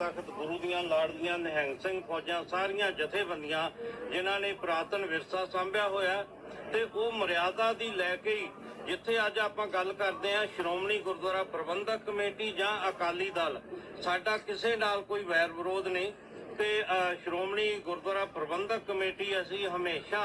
ਤਖਤ ਗੁਰੂ ਦੀਆਂ ਲਾੜਦੀਆਂ ਨਿਹੰਗ ਸਿੰਘ ਫੌਜਾਂ ਸਾਰੀਆਂ ਜਥੇਬੰਦੀਆਂ ਜਿਨ੍ਹਾਂ ਨੇ ਪ੍ਰਾਤਨ ਵਿਰਸਾ ਸੰਭਿਆ ਹੋਇਆ ਤੇ ਉਹ ਮਰਿਆਦਾ ਦੀ ਲੈ ਕੇ ਹੀ ਜਿੱਥੇ ਅੱਜ ਆਪਾਂ ਗੱਲ ਕਰਦੇ ਹਾਂ, ਸ਼੍ਰੋਮਣੀ ਗੁਰਦੁਆਰਾ ਪ੍ਰਬੰਧਕ ਕਮੇਟੀ ਜਾਂ ਅਕਾਲੀ ਦਲ, ਸਾਡਾ ਕਿਸੇ ਨਾਲ ਕੋਈ ਵੈਰ ਵਿਰੋਧ ਨਹੀਂ ਤੇ ਸ਼੍ਰੋਮਣੀ ਗੁਰਦੁਆਰਾ ਪ੍ਰਬੰਧਕ ਕਮੇਟੀ ਅਸੀਂ ਹਮੇਸ਼ਾ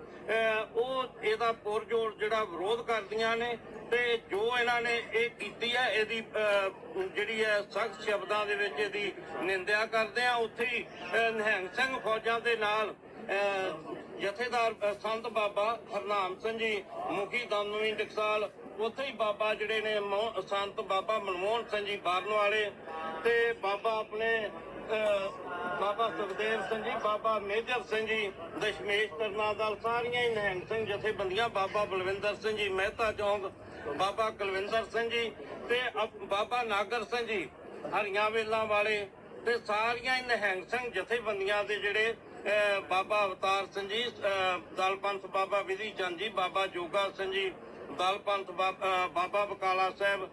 ਉਹ ਇਹਦਾ ਪੁਰਜੋਰ ਜਿਹੜਾ ਵਿਰੋਧ ਕਰਦੀਆਂ ਨੇ ਤੇ ਜੋ ਇਹਨਾਂ ਨੇ ਇਹ ਕੀਤੀ ਹੈ, ਇਹਦੀ ਜਿਹੜੀ ਹੈ ਸਖਤ ਸ਼ਬਦਾਂ ਦੇ ਵਿੱਚ ਇਹਦੀ ਨਿੰਦਿਆ ਕਰਦੇ ਆ। ਉੱਥੇ ਹੀ ਨਿਹੰਗ ਸਿੰਘ ਫੌਜਾਂ ਦੇ ਨਾਲ ਜਥੇਦਾਰ ਸੰਤ ਬਾਬਾ ਹਰਨਾਮ ਸਿੰਘ ਜੀ, ਮੁਖੀ ਦਮਨਵੀ ਟਕਸਾਲ ਉੱਥੇ ਹੀ ਬਾਬਾ ਜਿਹੜੇ ਨੇ ਸੰਤ ਬਾਬਾ ਮਨਮੋਹਨ ਸਿੰਘ ਜੀ ਬਾਰਨ ਵਾਲੇ ਤੇ ਬਾਬਾ ਆਪਣੇ ਬਾਬਾ ਸੁਖਦੇਵ ਸਿੰਘ ਜੀ ਬਾਬਾ ਮੇਜਰ ਸਿੰਘ ਜੀ ਦਸ਼ਮੇਸ਼ ਤਰਨਾ ਸਾਰੀਆਂ ਹੀ ਨਿਹੰਗ ਸਿੰਘ ਜਥੇਬੰਦੀਆਂ ਬਾਬਾ ਬਲਵਿੰਦਰ ਸਿੰਘ ਜੀ ਮਹਿਤਾ ਚੌਂਕ ਬਾਬਾ ਕੁਲਵਿੰਦਰ ਸਿੰਘ ਜੀ ਤੇ ਬਾਬਾ ਨਾਗਰ ਸਿੰਘ ਜੀ ਹਰੀਆਂ ਵੇਲਾਂ ਵਾਲੇ ਤੇ ਸਾਰੀਆਂ ਹੀ ਨਿਹੰਗ ਸਿੰਘ ਜਥੇਬੰਦੀਆਂ ਦੇ ਜਿਹੜੇ ਬਾਬਾ ਅਵਤਾਰ ਸਿੰਘ ਜੀ ਅਹ, ਦਲ ਪੰਥ ਬਾਬਾ ਵਿਧੀ ਚੰਦ ਜੀ ਬਾਬਾ ਜੋਗਾ ਸਿੰਘ ਜੀ ਦਲ ਪੰਥ ਬਾਬਾ ਬਕਾਲਾ ਸਾਹਿਬ,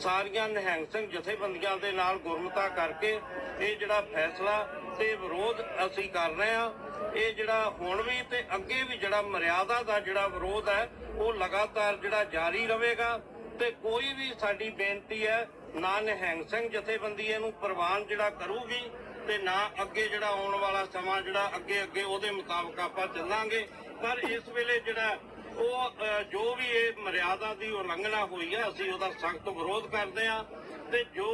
ਸਾਰੀਆਂ ਨਿਹੰਗ ਸਿੰਘ ਜਥੇਬੰਦੀਆਂ ਦੇ ਨਾਲ ਗੁਰਮਤਾ ਕਰਕੇ ਇਹ ਜਿਹੜਾ ਫੈਸਲਾ ਤੇ ਵਿਰੋਧ ਅਸੀਂ ਕਰ ਰਹੇ ਹਾਂ, ਇਹ ਜਿਹੜਾ ਹੁਣ ਵੀ ਤੇ ਅੱਗੇ ਵੀ ਜਿਹੜਾ ਮਰਿਆਦਾ ਦਾ ਜਿਹੜਾ ਵਿਰੋਧ ਹੈ, ਉਹ ਲਗਾਤਾਰ ਜਿਹੜਾ ਜਾਰੀ ਰਹੇਗਾ ਤੇ ਕੋਈ ਵੀ ਸਾਡੀ ਬੇਨਤੀ ਹੈ, ਨਾ ਨਿਹੰਗ ਸਿੰਘ ਜਥੇਬੰਦੀ ਇਹਨੂੰ ਪ੍ਰਵਾਨ ਜਿਹੜਾ ਕਰੂਗੀ ਤੇ ਨਾ ਅੱਗੇ ਜਿਹੜਾ ਆਉਣ ਵਾਲਾ ਸਮਾਂ ਜਿਹੜਾ ਅੱਗੇ ਅੱਗੇ ਉਹਦੇ ਮੁਤਾਬਕ ਆਪਾਂ ਚੱਲਾਂਗੇ। ਪਰ ਇਸ ਵੇਲੇ ਜਿਹੜਾ ਉਹ ਜੋ ਵੀ ਇਹ ਮਰਿਆਦਾ ਦੀ ਉਲੰਘਣਾ ਹੋਈ ਹੈ ਅਸੀਂ ਉਹਦਾ ਸਖਤ ਵਿਰੋਧ ਕਰਦੇ ਹਾਂ ਤੇ ਜੋ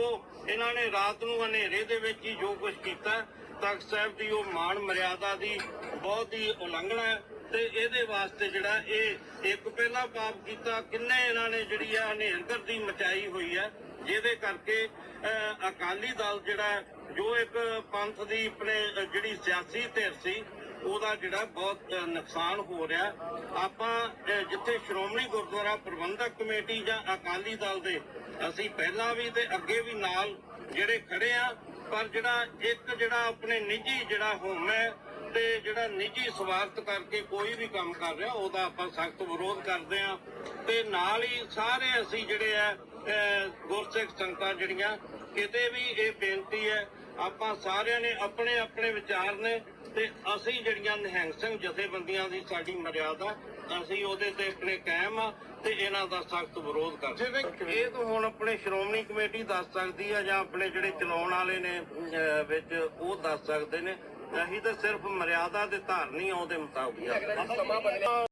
ਇਹਨਾਂ ਨੇ ਰਾਤ ਨੂੰ ਹਨੇਰੇ ਦੇ ਵਿੱਚ ਹੀ ਜੋ ਕੁਝ ਕੀਤਾ, ਤਖਤ ਸਾਹਿਬ ਦੀ ਉਹ ਮਾਣ ਮਰਿਆਦਾ ਦੀ ਬਹੁਤ ਹੀ ਉਲੰਘਣਾ ਹੈ। ਤੇ ਇਹਦੇ ਵਾਸਤੇ ਜਿਹੜਾ ਇਹ ਇੱਕ ਪਹਿਲਾ ਪਾਪ ਕੀਤਾ, ਕਿੰਨੇ ਇਹਨਾਂ ਨੇ ਜਿਹੜੀ ਆ ਹਨੇਰਗਰਦੀ ਮਚਾਈ ਹੋਈ ਹੈ ਜਿਹਦੇ ਕਰਕੇ ਅਕਾਲੀ ਦਲ ਜਿਹੜਾ ਜੋ ਇੱਕ ਪੰਥ ਦੀ ਆਪਣੇ ਜਿਹੜੀ ਸਿਆਸੀ ਧਿਰ ਸੀ ਉਹਦਾ ਜਿਹੜਾ ਬਹੁਤ ਨੁਕਸਾਨ ਹੋ ਰਿਹਾ। ਆਪਾਂ ਜਿੱਥੇ ਸ਼੍ਰੋਮਣੀ ਗੁਰਦੁਆਰਾ ਪ੍ਰਬੰਧਕ ਕਮੇਟੀ ਜਾਂ ਅਕਾਲੀ ਦਲ ਦੇ, ਅਸੀਂ ਪਹਿਲਾਂ ਵੀ ਤੇ ਅੱਗੇ ਵੀ ਨਾਲ ਜਿਹੜੇ ਖੜੇ ਆ, ਪਰ ਜਿਹੜਾ ਇੱਕ ਜਿਹੜਾ ਆਪਣੇ ਨਿੱਜੀ ਜਿਹੜਾ ਹੋਮ ਹੈ ਤੇ ਜਿਹੜਾ ਨਿੱਜੀ ਸਵਾਰਥ ਕਰਕੇ ਕੋਈ ਵੀ ਕੰਮ ਕਰ ਰਿਹਾ, ਉਹਦਾ ਆਪਾਂ ਸਖਤ ਵਿਰੋਧ ਕਰਦੇ ਆ। ਤੇ ਨਾਲ ਹੀ ਸਾਰੇ ਅਸੀਂ ਜਿਹੜੇ ਆ ਗੁਰਸਿੱਖ ਸੰਗਤਾਂ ਜਿਹੜੀਆਂ, ਕਿਤੇ ਵੀ ਇਹ ਬੇਨਤੀ ਹੈ ਆਪਾਂ ਸਾਰਿਆਂ ਨੇ ਆਪਣੇ ਆਪਣੇ ਵਿਚਾਰ ਨੇ ਤੇ ਅਸੀਂ ਜਿਹੜੀਆਂ ਨਿਹੰਗ ਸਿੰਘ ਜਥੇਬੰਦੀਆਂ ਦੀ ਸਾਡੀ ਮਰਿਆਦਾ ਅਸੀਂ ਉਹਦੇ ਤੇ ਆਪਣੇ ਕਾਇਮ ਆ ਤੇ ਇਹਨਾਂ ਦਾ ਸਖਤ ਵਿਰੋਧ ਕਰਦੇ ਜਿਵੇਂ ਇਹ ਤਾਂ ਹੁਣ ਆਪਣੇ ਸ਼੍ਰੋਮਣੀ ਕਮੇਟੀ ਦੱਸ ਸਕਦੀ ਆ ਜਾਂ ਆਪਣੇ ਜਿਹੜੇ ਚਲਾਉਣ ਵਾਲੇ ਨੇ ਵਿੱਚ ਉਹ ਦੱਸ ਸਕਦੇ ਨੇ। ਅਸੀਂ ਤਾਂ ਸਿਰਫ ਮਰਿਆਦਾ ਦੇ ਧਾਰਨੀ ਆ ਉਹਦੇ ਮੁਤਾਬਕ ਆ।